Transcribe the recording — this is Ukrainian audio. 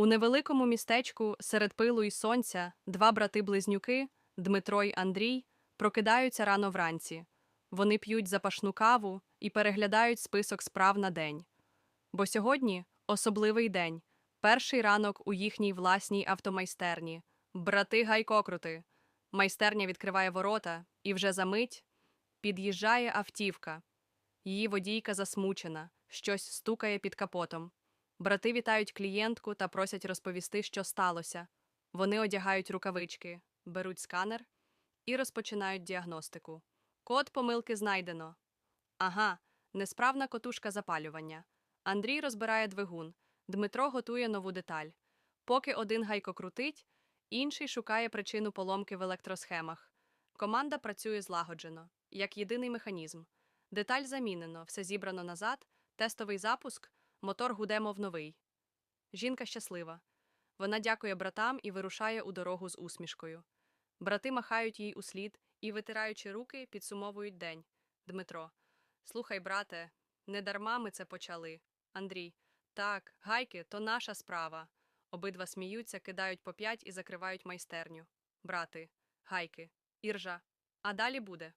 У невеликому містечку серед пилу і сонця два брати-близнюки Дмитро й Андрій прокидаються рано вранці. Вони п'ють запашну каву і переглядають список справ на день. Бо сьогодні особливий день, перший ранок у їхній власній автомайстерні. Брати гайкокрути. Майстерня відкриває ворота, і вже за мить під'їжджає автівка. Її водійка засмучена, щось стукає під капотом. Брати вітають клієнтку та просять розповісти, що сталося. Вони одягають рукавички, беруть сканер і розпочинають діагностику. Код помилки знайдено. Ага, несправна котушка запалювання. Андрій розбирає двигун. Дмитро готує нову деталь. Поки один гайко крутить, інший шукає причину поломки в електросхемах. Команда працює злагоджено, як єдиний механізм. Деталь замінено, все зібрано назад, тестовий запуск, мотор гуде, мов новий. Жінка щаслива. Вона дякує братам і вирушає у дорогу з усмішкою. Брати махають їй услід і, витираючи руки, підсумовують день. Дмитро. Слухай, брате, не дарма ми це почали. Андрій. Так, гайки, то наша справа. Обидва сміються, кидають по п'ять і закривають майстерню. Брати, гайки, іржа. А далі буде.